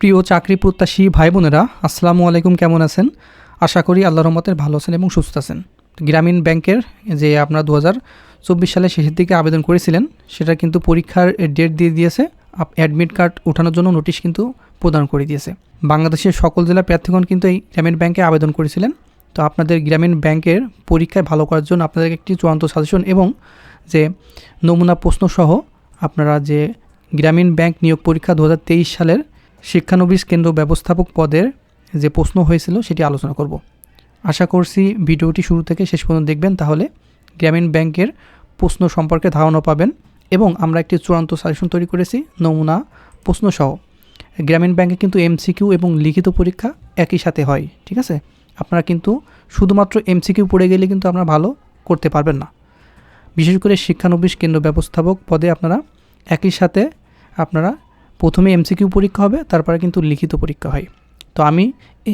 প্রিয় চাকরি প্রত্যাশী ভাই বোনেরা আসসালামু আলাইকুম, কেমন আছেন? আশা করি আল্লাহ রহমতের ভালো আছেন এবং সুস্থ আছেন। গ্রামীণ ব্যাংকের যে আপনারা দু হাজার চব্বিশ সালের শেষের দিকে আবেদন করেছিলেন, সেটা কিন্তু পরীক্ষার ডেট দিয়ে দিয়েছে। অ্যাডমিট কার্ড ওঠানোর জন্য নোটিশ কিন্তু প্রদান করে দিয়েছে। বাংলাদেশের সকল জেলার প্রার্থীগণ কিন্তু এই গ্রামীণ ব্যাংকে আবেদন করেছিলেন। তো আপনাদের গ্রামীণ ব্যাংকের পরীক্ষায় ভালো করার জন্য আপনাদের একটি চূড়ান্ত সাজেশন এবং যে নমুনা প্রশ্নসহ আপনারা যে গ্রামীণ ব্যাংক নিয়োগ পরীক্ষা দু হাজার তেইশ সালের শিক্ষানবিশ কেন্দ্র ব্যবস্থাপক পদের যে প্রশ্ন হয়েছিল সেটি আলোচনা করব। আশা করছি ভিডিওটি শুরু থেকে শেষ পর্যন্ত দেখবেন, তাহলে গ্রামীণ ব্যাংকের প্রশ্ন সম্পর্কে ধারণা পাবেন এবং আমরা একটি চূড়ান্ত সাজেশন তৈরি করেছি, নমুনা প্রশ্ন সহ গ্রামীণ ব্যাংকে কিন্তু এমসিকিউ এবং লিখিত পরীক্ষা একই সাথে হয়, ঠিক আছে? আপনারা কিন্তু শুধুমাত্র এমসিকিউ পড়ে গেলে কিন্তু আপনারা ভালো করতে পারবেন না। বিশেষ করে শিক্ষানবিশ কেন্দ্র ব্যবস্থাপক পদে আপনারা একই সাথে আপনারা প্রথমে এমসিকিউ পরীক্ষা হবে, তারপরে কিন্তু লিখিত পরীক্ষা হয়। তো আমি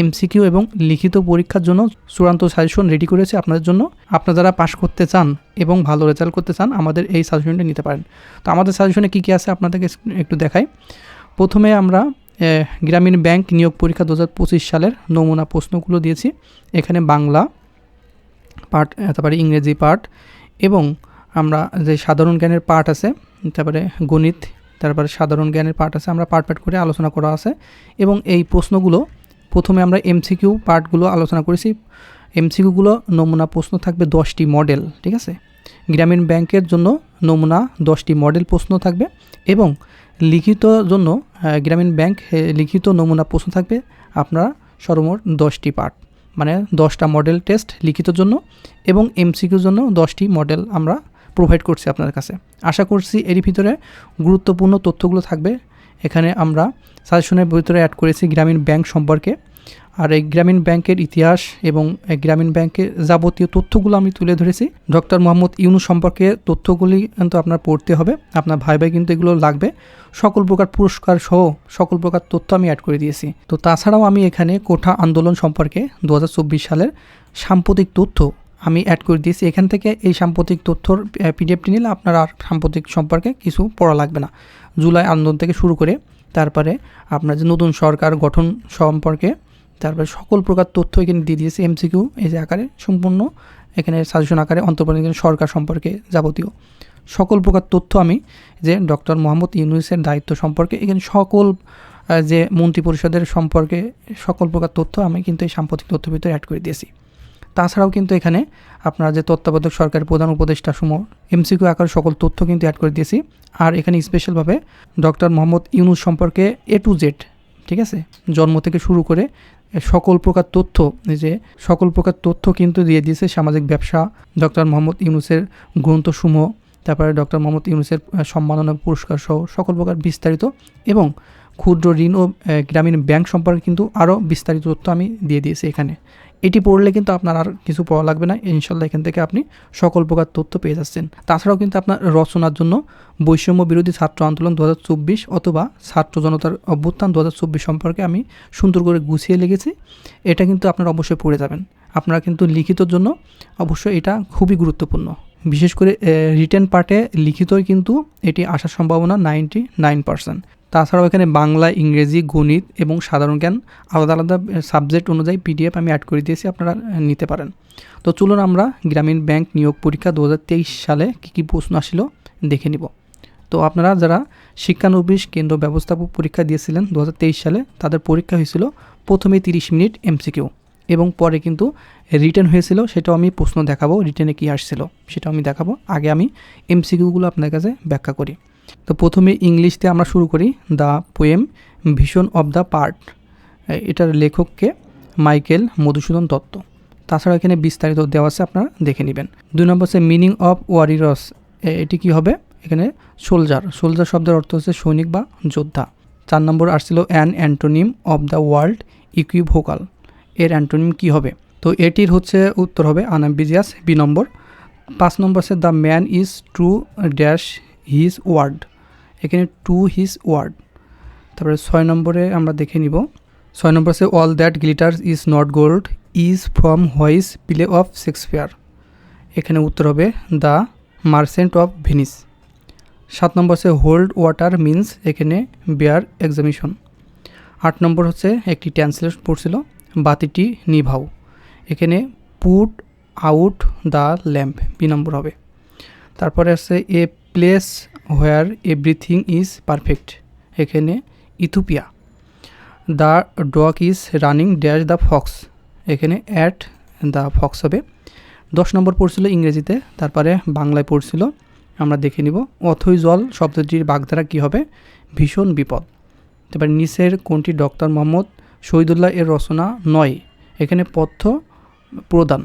এমসিকিউ এবং লিখিত পরীক্ষার জন্য চূড়ান্ত সাজেশন রেডি করেছি আপনাদের জন্য। আপনারা যারা পাশ করতে চান এবং ভালো রেজাল্ট করতে চান, আমাদের এই সাজেশনটা নিতে পারেন। তো আমাদের সাজেশনে কী কী আছে আপনাদেরকে একটু দেখাই। প্রথমে আমরা গ্রামীণ ব্যাংক নিয়োগ পরীক্ষা দু পঁচিশ সালের নমুনা প্রশ্নগুলো দিয়েছি। এখানে বাংলা পার্ট তারপরে ইংরেজি পার্ট এবং আমরা যে সাধারণ জ্ঞানের পার্ট আছে, তারপরে গণিত তারপরে সাধারণ জ্ঞানের পার্ট আছে, আমরা পার্ট পার্ট করে আলোচনা করা আছে। এবং এই প্রশ্নগুলো প্রথমে আমরা এমসিকিউ পার্টগুলো আলোচনা করেছি। এমসিকিউগুলো নমুনা প্রশ্ন থাকবে দশটি মডেল ঠিক আছে? গ্রামীণ ব্যাংকের জন্য নমুনা দশটি মডেল প্রশ্ন থাকবে এবং লিখিত জন্য গ্রামীণ ব্যাংক লিখিত নমুনা প্রশ্ন থাকবে আপনারা সর্বমোট দশটি পার্ট মানে দশটা মডেল টেস্ট লিখিত জন্য এবং এমসিকিউর জন্য দশটি মডেল আমরা প্রোভাইড করছি আপনাদের কাছে। আশা করছি এরই ভিতরে গুরুত্বপূর্ণ তথ্যগুলো থাকবে। এখানে আমরা সাজেশনের ভিতরে অ্যাড করেছি গ্রামীণ ব্যাংক সম্পর্কে। আর এই গ্রামীণ ব্যাংকের ইতিহাস এবং গ্রামীণ ব্যাংকের যাবতীয় তথ্যগুলো আমি তুলে ধরেছি। ডক্টর মোহাম্মদ ইউনু সম্পর্কে তথ্যগুলি কিন্তু আপনার পড়তে হবে। আপনার ভাই ভাই কিন্তু এগুলো লাগবে। সকল প্রকার পুরস্কার সহ সকল প্রকার তথ্য আমি অ্যাড করে দিয়েছি। তো তাছাড়াও আমি এখানে কোঠা আন্দোলন সম্পর্কে দু হাজার চব্বিশ সালের সাম্প্রতিক তথ্য আমি অ্যাড করে দিয়েছি। এখান থেকে এই সাম্প্রতিক তথ্যর পিডিএফটি নিলে আপনার আর সাম্প্রতিক সম্পর্কে কিছু পড়া লাগবে না। জুলাই আন্দোলন থেকে শুরু করে তারপরে আপনার যে নতুন সরকার গঠন সম্পর্কে তারপরে সকল প্রকার তথ্য এখানে দিয়ে দিয়েছি এমসিকিউ এই যে আকারে সম্পূর্ণ। এখানে সাজেশন আকারে অন্তর্ভুক্ত সরকার সম্পর্কে যাবতীয় সকল প্রকার তথ্য আমি যে ডক্টর মোহাম্মদ ইউনুসের দায়িত্ব সম্পর্কে এখানে সকল যে মন্ত্রী পরিষদের সম্পর্কে সকল প্রকার তথ্য আমি কিন্তু এই সাম্প্রতিক তথ্যের ভিতরে অ্যাড করে দিয়েছি। তাছাড়াও কিন্তু এখানে আপনারা যে তত্ত্বাবধায়ক সরকারের প্রধান উপদেষ্টা সমূহ এমসিকিউ আকার সকল তথ্য কিন্তু অ্যাড করে দিয়েছি। আর এখানে স্পেশালভাবে ডক্টর মোহাম্মদ ইউনুস সম্পর্কে এ টু জেড ঠিক আছে? জন্ম থেকে শুরু করে সকল প্রকার তথ্য যে সকল প্রকার তথ্য কিন্তু দিয়ে দিয়েছে সামাজিক ব্যবসা ডক্টর মোহাম্মদ ইউনুসের গ্রন্থসমূহ তারপরে ডক্টর মোহাম্মদ ইউনুসের সম্মাননা পুরস্কার সহ সকল প্রকার বিস্তারিত এবং ক্ষুদ্র ঋণ ও গ্রামীণ ব্যাংক সম্পর্কে কিন্তু আরও বিস্তারিত তথ্য আমি দিয়ে দিয়েছি এখানে। এটি পড়লে কিন্তু আপনার আর কিছু পড়া লাগবে না। ইনশাল্লাহ এখান থেকে আপনি সকল প্রকার তথ্য পেয়ে যাচ্ছেন। তাছাড়াও কিন্তু আপনার রচনার জন্য বৈষম্য বিরোধী ছাত্র আন্দোলন দু হাজার চব্বিশ অথবা ছাত্র জনতার অভ্যুত্থান দু হাজার চব্বিশ সম্পর্কে আমি সুন্দর করে গুছিয়ে লিখেছি। এটা কিন্তু আপনারা অবশ্যই পড়ে যাবেন। আপনারা কিন্তু লিখিতর জন্য অবশ্যই এটা খুবই গুরুত্বপূর্ণ। বিশেষ করে রিটেন পার্টে লিখিতই কিন্তু এটি আসার সম্ভাবনা নাইনটি নাইন পার্সেন্ট তাছাড়াও এখানে বাংলা, ইংরেজি, গণিত এবং সাধারণ জ্ঞান আলাদা আলাদা সাবজেক্ট অনুযায়ী পিডিএফ আমি অ্যাড করে দিয়েছি, আপনারা নিতে পারেন। তো চলুন আমরা গ্রামীণ ব্যাংক নিয়োগ পরীক্ষা দু হাজার তেইশ সালে কী কী প্রশ্ন আসছিল দেখে নিব। তো আপনারা যারা শিক্ষানবিশ কেন্দ্র ব্যবস্থাপক পরীক্ষা দিয়েছিলেন দু হাজার তেইশ সালে, তাদের পরীক্ষা হয়েছিল প্রথমে তিরিশ মিনিট এমসিকিউ এবং পরে কিন্তু রিটার্ন হয়েছিল, সেটাও আমি প্রশ্ন দেখাবো রিটার্নে কী আসছিল, সেটাও আমি দেখাবো। আগে আমি এমসিকিউগুলো আপনার কাছে ব্যাখ্যা করি। তো প্রথমে ইংলিশতে আমরা শুরু করি, the poem, vision of the part. এটার লেখককে মাইকেল মধুসূদন দত্ত। তাছাড়া এখানে বিস্তারিত দেওয়া আছে, আপনারা দেখে নেবেন। দুই নম্বর হচ্ছে মিনিং অফ ওয়ারিরস। এটি কি হবে? এখানে সোলজার। সোলজার শব্দের অর্থ হচ্ছে সৈনিক বা যোদ্ধা। চার নম্বর আসছিল an antonym of the world equivocal. এর অ্যান্টোনিম কি হবে? তো এটির হচ্ছে উত্তর হবে আনাবিজিয়াস বি নম্বর। পাঁচ নম্বর আছে the man is true dash his word. এখানে টু হিজ ওয়ার্ড। তারপরে ছয় নম্বরে আমরা দেখে নিব। ছয় নম্বর আছে all that glitters is not gold is from which play of Shakespeare এখানে উত্তর হবে দ্য মার্সেন্ট অফ ভেনিস সাত নম্বর আছে হোল্ড ওয়াটার মিন্স এখানে বেয়ার এক্সামিশন আট নম্বর হচ্ছে, একটি ট্রান্সলেট পড়ছিল, বাতিটি নিভাও। এখানে put out the lamp B নম্বর হবে। তারপরে আছে a place where everything is perfect এখানে Utopia the dog is running dash the fox এখানে অ্যাট দ্য ফক্স হবে। দশ নম্বর পড়ছিল ইংরেজিতে, তারপরে বাংলায় পড়ছিল। আমরা দেখে নিব, অথই জল শব্দটির বাগধারা কী হবে? ভীষণ বিপদ। তারপর নিচের কোনটি ডক্টর মোহাম্মদ শহীদুল্লাহ এর রচনা নয়, এখানে পথ্য প্রদান।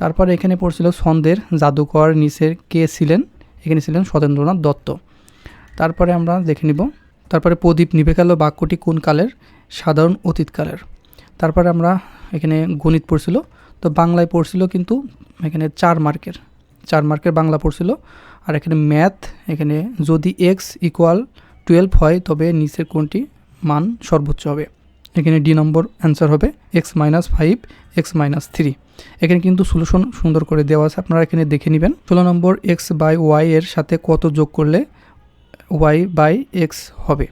তারপর এখানে পড়ছিল ছন্দের জাদুকর নিচের কে ছিলেন? এখানে ছিলেন সতেন্দ্রনাথ দত্ত। তারপরে আমরা দেখে নিব, তারপরে প্রদীপ নিভে গেল বাক্যটি কোন কালের? সাধারণ অতীতকালের তারপরে আমরা এখানে গণিত পড়ছিল, তো বাংলায় পড়ছিল কিন্তু এখানে চার মার্কের চার মার্কের বাংলা পড়ছিল। আর এখানে ম্যাথ, এখানে যদি এক্স ইকুয়াল টুয়েলভ হয়, তবে নিচের কোনটি মান সর্বোচ্চ হবে? এখানে ডি নম্বর অ্যান্সার হবে x minus five x minus three এখানে কিন্তু সলিউশন সুন্দর করে দেওয়া আছে, আপনারা এখানে দেখে নেবেন। ষোলো নম্বর এক্স বাই ওয়াই এর সাথে কত যোগ করলে ওয়াই বাই এক্স হবে?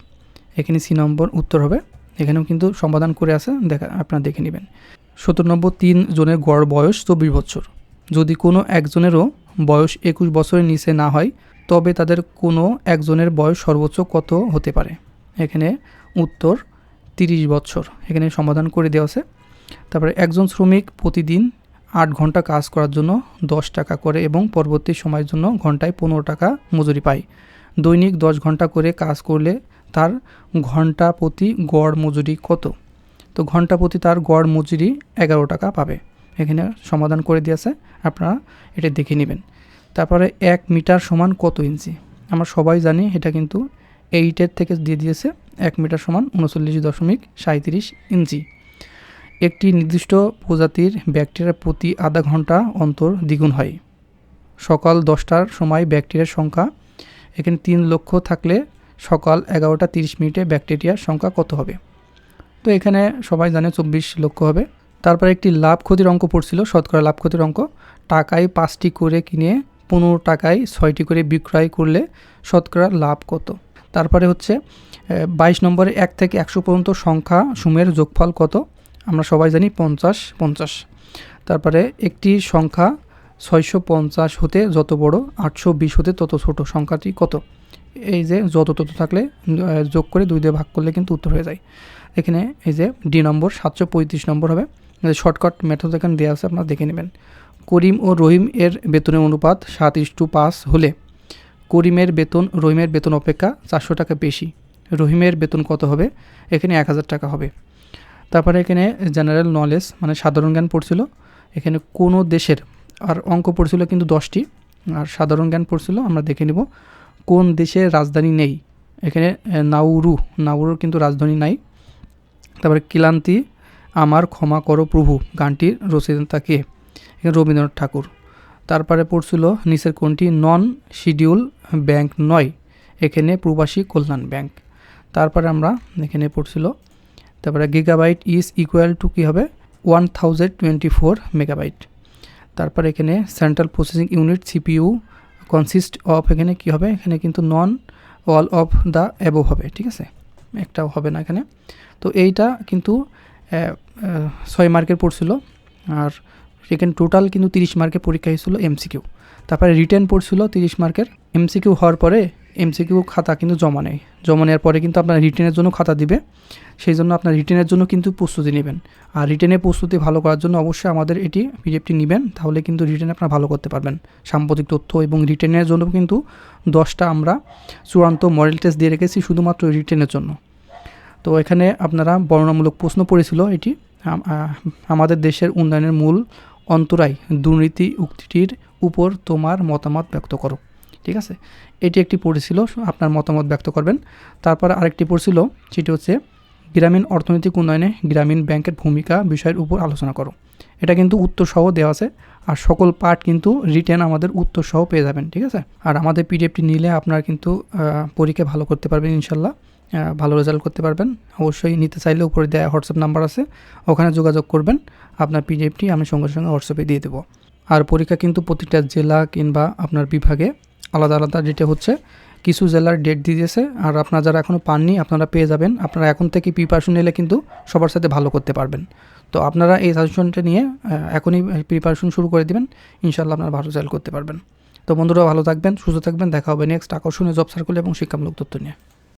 এখানে সি নম্বর উত্তর হবে। এখানেও কিন্তু সমাধান করে আছে, দেখা, আপনারা দেখে নেবেন। সতেরো নম্বর তিন জনের গড় বয়স চব্বিশ বছর। যদি কোনো একজনেরও বয়স একুশ বছরের নিচে না হয়, তবে তাদের কোনো একজনের বয়স সর্বোচ্চ কত হতে পারে? এখানে উত্তর তিরিশ বছর এখানে সমাধান করে দেওয়া আছে। তারপরে একজন শ্রমিক প্রতিদিন আট ঘণ্টা কাজ করার জন্য দশ টাকা করে এবং পরবর্তী সময়ের জন্য ঘন্টায় পনেরো টাকা মজুরি পায়। দৈনিক দশ ঘণ্টা করে কাজ করলে তার ঘণ্টা প্রতি গড় মজুরি কত? তো ঘণ্টা প্রতি তার গড় মজুরি এগারো টাকা পাবে। এখানে সমাধান করে দিয়েছে আপনারা এটা দেখে নেবেন। তারপরে এক মিটার সমান কত ইঞ্চি? আমরা সবাই জানি এটা কিন্তু এইটের থেকে দিয়ে দিয়েছে। এক মিটার সমান উনচল্লিশ দশমিক সাঁত্রিশ ইঞ্চি। একটি নির্দিষ্ট প্রজাতির ব্যাকটেরিয়া প্রতি আধা ঘণ্টা অন্তর দ্বিগুণ হয়। সকাল দশটার সময় ব্যাকটেরিয়ার সংখ্যা এখানে তিন লক্ষ থাকলে সকাল এগারোটা তিরিশ মিনিটে ব্যাকটেরিয়ার সংখ্যা কত হবে? তো এখানে সবাই জানে চব্বিশ লক্ষ হবে। তারপরে একটি লাভ ক্ষতির অঙ্ক পড়ছিল, শতকরা লাভ ক্ষতির অঙ্ক। টাকায় পাঁচটি করে কিনে পনেরো টাকায় ছয়টি করে বিক্রয় করলে শতকরা লাভ কত? তারপরে হচ্ছে বাইশ নম্বরে এক থেকে একশো পর্যন্ত সংখ্যা সুমের যোগফল কত? আমরা সবাই জানি পঞ্চাশ পঞ্চাশ। তারপরে একটি সংখ্যা ছয়শো পঞ্চাশ হতে যত বড়, আটশো বিশ হতে তত ছোট, সংখ্যাটি কত? এই যে যত তত থাকলে যোগ করে দুই দিয়ে ভাগ করলে কিন্তু উত্তর হয়ে যায়। এখানে এই যে ডি নম্বর সাতশো পঁয়ত্রিশ নম্বর হবে। শর্টকাট মেথড এখানে দেওয়া আছে, আপনারা দেখে নেবেন। করিম ও রহিম এর বেতনের অনুপাত সাত ইস টু পাঁচ হলে করিমের বেতন, রহিমের বেতন অপেক্ষা চারশো টাকা বেশি। রহিমের বেতন কত হবে? এখানে এক হাজার টাকা হবে। তারপরে এখানে জেনারেল নলেজ মানে সাধারণ জ্ঞান পড়ছিল। এখানে কোনো দেশের আর অঙ্ক পড়ছিল কিন্তু দশটি। আর সাধারণ জ্ঞান পড়ছিল, আমরা দেখে নিব, কোন দেশের রাজধানী নেই? এখানে নাউরু, নাউরুর কিন্তু রাজধানী নাই। তারপরে ক্লান্তি, আমার ক্ষমা করো প্রভু, গানটির রচয়িতা কে? এখানে রবীন্দ্রনাথ ঠাকুর। তারপরে পড়ছিল নিচের কোনটি? নন শিডিউল ব্যাংক নয়। এখানে প্রবাসী কল্যাণ ব্যাংক তারপরে আমরা এখানে পড়ছিল, তারপরে গিগাবাইট ইজ ইকুয়াল টু কী হবে? One thousand twenty four megabyte তারপর এখানে central processing unit CPU consist of এখানে কী হবে? এখানে কিন্তু none all of the above হবে, ঠিক আছে? একটাও হবে না এখানে। তো এইটা কিন্তু ছয় মার্কের পড়ছিল। আর এখানে টোটাল কিন্তু তিরিশ মার্কের পরীক্ষা হয়েছিল এমসিকিউ তারপরে রিটার্ন পড়ছিল তিরিশ মার্কের। এমসিকিউ হওয়ার পরে এমসিকিউ খাতা কিন্তু জমা নেয় জমা নেওয়ার পরে কিন্তু আপনার রিটেনের জন্য খাতা দিবে। সেই জন্য আপনার রিটেনের জন্য কিন্তু প্রস্তুতি নেবেন। আর রিটেনের প্রস্তুতি ভালো করার জন্য অবশ্যই আমাদের এটি পিডিএফটি নেবেন, তাহলে কিন্তু রিটেন আপনারা ভালো করতে পারবেন। সাম্প্রতিক তথ্য এবং রিটেনের জন্য কিন্তু দশটা আমরা চূড়ান্ত মডেল টেস্ট দিয়ে রেখেছি শুধুমাত্র রিটেনের জন্য। তো এখানে আপনারা বর্ণনামূলক প্রশ্ন পড়েছিল এটি। আমাদের দেশের উন্নয়নের মূল অন্তরায় দুর্নীতি উক্তিটির উপর তোমার মতামত ব্যক্ত করো। ঠিক আছে? এটি একটি পড়েছিল আপনার মতামত ব্যক্ত করবেন। তারপর আরেকটি পড়ছিল সেটি হচ্ছে, গ্রামীণ অর্থনৈতিক উন্নয়নে গ্রামীণ ব্যাংকের ভূমিকা বিষয়ের উপর আলোচনা করো। এটা কিন্তু উত্তর সহ দেওয়া আছে, আর সকল পার্ট কিন্তু রিটেন আমাদের উত্তর সহ পেয়ে যাবেন, ঠিক আছে? আর আমাদের পিডিএফটি নিলে আপনারা কিন্তু পরীক্ষা ভালো করতে পারবেন, ইনশাল্লাহ। ভালো রেজাল্ট করতে পারবেন। অবশ্যই নিতে চাইলে উপরে দেওয়া হোয়াটসঅ্যাপ নাম্বার আছে। ওখানে যোগাযোগ করবেন। আপনার পিডিএফটি আমি সঙ্গে সঙ্গে হোয়াটসঅ্যাপে দিয়ে দেবো। আর পরীক্ষা কিন্তু প্রতিটা জেলা কিংবা আপনার বিভাগে আলাদা আলাদা ডেটে হচ্ছে। কিছু জেলার ডেট দিয়ে দিয়েছে। আর আপনারা যারা এখনও পাননি, আপনারা পেয়ে যাবেন। আপনারা এখন থেকে প্রিপারেশন নিলে কিন্তু সবার সাথে ভালো করতে পারবেন। তো আপনারা এই সাজেশনটা নিয়ে এখনই প্রিপারেশন শুরু করে দিবেন। ইনশাল্লাহ আপনারা ভালো রেজাল্ট করতে পারবেন। তো বন্ধুরা, ভালো থাকবেন, সুস্থ থাকবেন। দেখা হবে নেক্সট আকর্ষণীয় জব সার্কুল এবং শিক্ষামূলক তথ্য নিয়ে।